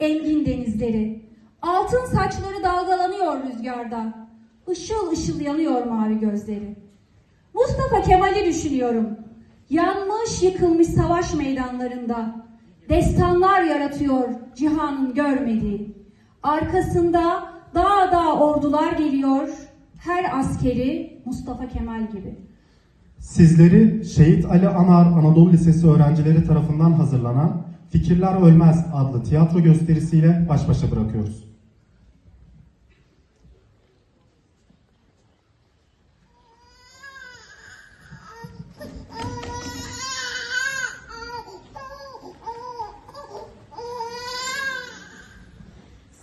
engin denizleri. Altın saçları dalgalanıyor rüzgarda. Işıl ışıl yanıyor mavi gözleri. Mustafa Kemal'i düşünüyorum. Yanmış yıkılmış savaş meydanlarında. Destanlar yaratıyor cihanın görmediği. Arkasında dağ dağ ordular geliyor. Her askeri Mustafa Kemal gibi. Sizleri Şehit Ali Anar Anadolu Lisesi öğrencileri tarafından hazırlanan Fikirler Ölmez adlı tiyatro gösterisiyle baş başa bırakıyoruz.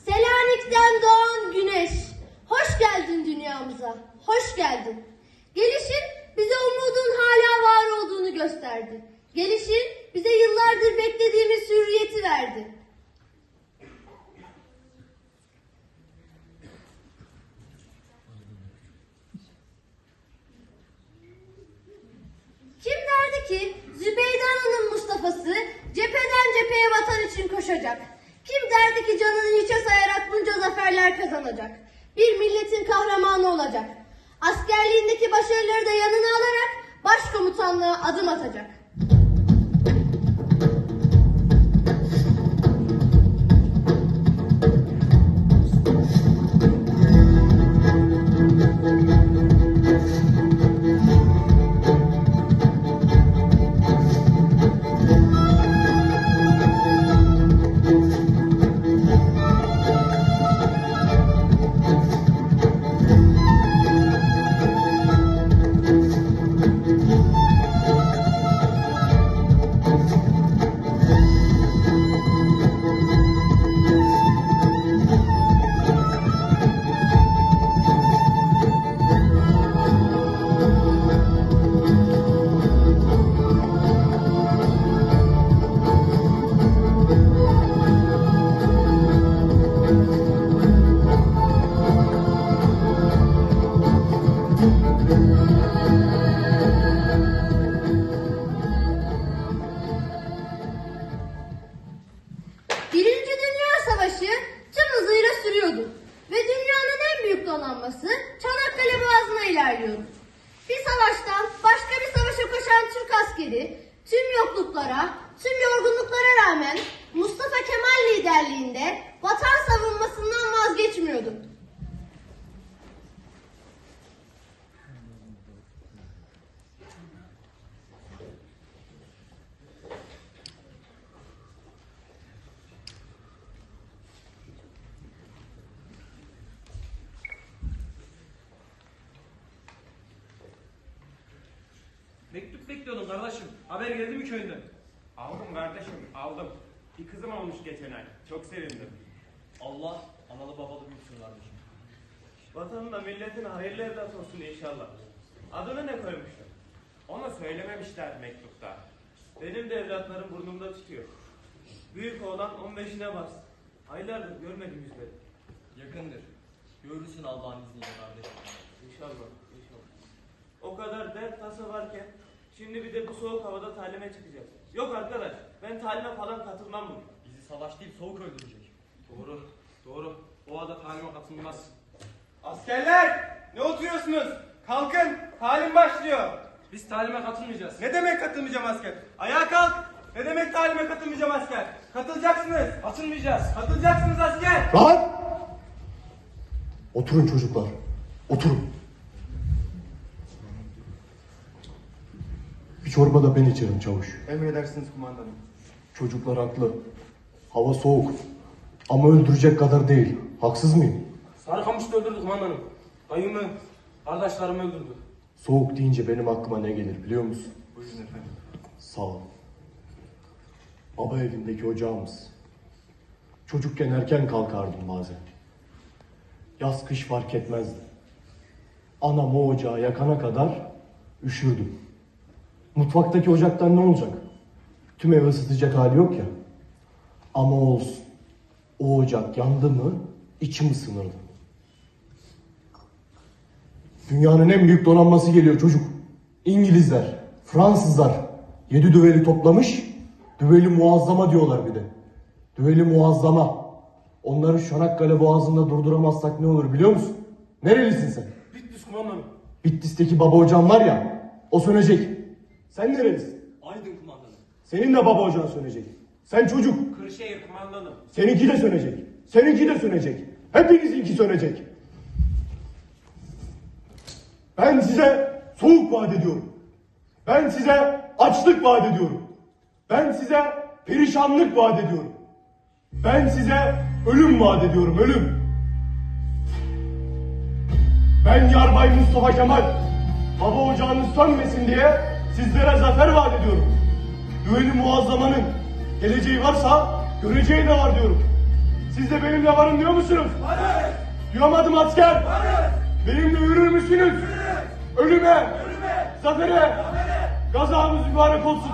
Selanik'ten doğan güneş. Hoş geldin dünyamıza. Hoş geldin. Gelişin verdi. Kim derdi ki Zübeyde Ana'nın Mustafa'sı cepheden cepheye vatan için koşacak? Kim derdi ki canını hiçe sayarak bunca zaferler kazanacak? Bir milletin kahramanı olacak. Askerliğindeki başarıları da yanına alarak başkomutanlığa adım atacak. Koşan Türk askeri tüm yokluklara, tüm yorgunluklara rağmen Mustafa Kemal liderliğinde vatan savunmasından vazgeçmiyordu. Bekliyordum kardeşim. Haber geldi mi köyünden? Aldım kardeşim, aldım. Bir kızım olmuş geçen ay. Çok sevindim. Allah analı babalı büyüsün kardeşim. Vatanın milletin hayırlı evlat olsun inşallah. Adını ne koymuşlar? Onu söylememişler mektupta. Benim de evlatlarım burnumda tutuyor. Büyük oğlan 15'ine bas. Aylardır görmedim yüzleri. Yakındır. Görürsün Allah'ın izniyle kardeşim. İnşallah, inşallah. O kadar dert tasa varken şimdi bir de bu soğuk havada talime çıkacağız. Yok arkadaş, ben talime falan katılmam bugün. Bizi savaş değil soğuk öldürecek. Doğru, doğru. O ada talime katılmaz. Askerler! Ne oturuyorsunuz? Kalkın! Talim başlıyor. Biz talime katılmayacağız. Ne demek katılmayacağım asker? Ayağa kalk! Ne demek talime katılmayacağım asker? Katılacaksınız. Katılmayacağız. Katılacaksınız asker. Rahat! Oturun çocuklar. Oturun. Çorba da ben içerim çavuş. Emredersiniz kumandanım. Çocuklar haklı. Hava soğuk. Ama öldürecek kadar değil. Haksız mıyım? Sarıkamış'ta öldürdü kumandanım. Dayımı, kardeşlerimi öldürdü. Soğuk deyince benim aklıma ne gelir biliyor musun? Buyurun efendim. Sağ ol. Baba evindeki ocağımız. Çocukken erken kalkardım bazen. Yaz kış fark etmezdi. Anam o ocağı yakana kadar üşürdüm. Mutfaktaki ocaktan ne olacak? Tüm evi ısıtacak hali yok ya. Ama olsun. O ocak yandı mı içim ısınırdı. Dünyanın en büyük donanması geliyor çocuk. İngilizler, Fransızlar yedi düveli toplamış. Düveli muazzama diyorlar bir de. Düveli muazzama. Onları Çanakkale boğazında durduramazsak ne olur biliyor musun? Nerelisin sen? Bitlis kumandanım. Bitlis'teki baba hocam var ya, o sönecek. Sen nerelisin? Aydın kumandanım. Senin de baba hocan sönecek. Sen çocuk. Kırşehir kumandanım. Seninki de sönecek. Seninki de sönecek. Hepinizinki sönecek. Ben size soğuk vaat ediyorum. Ben size açlık vaat ediyorum. Ben size perişanlık vaat ediyorum. Ben size ölüm vaat ediyorum, ölüm. Ben Yarbay Mustafa Kemal. Baba ocağınız sönmesin diye sizlere zafer vaat ediyorum. Güveni muazzamanın geleceği varsa göreceği de var diyorum. Siz de benimle varın diyor musunuz? Varız. Duyamadım asker. Varız. Benimle yürür müsünüz? Ölüme. Ölüme. Zafere. Zafere. Gazamız mübarek olsun.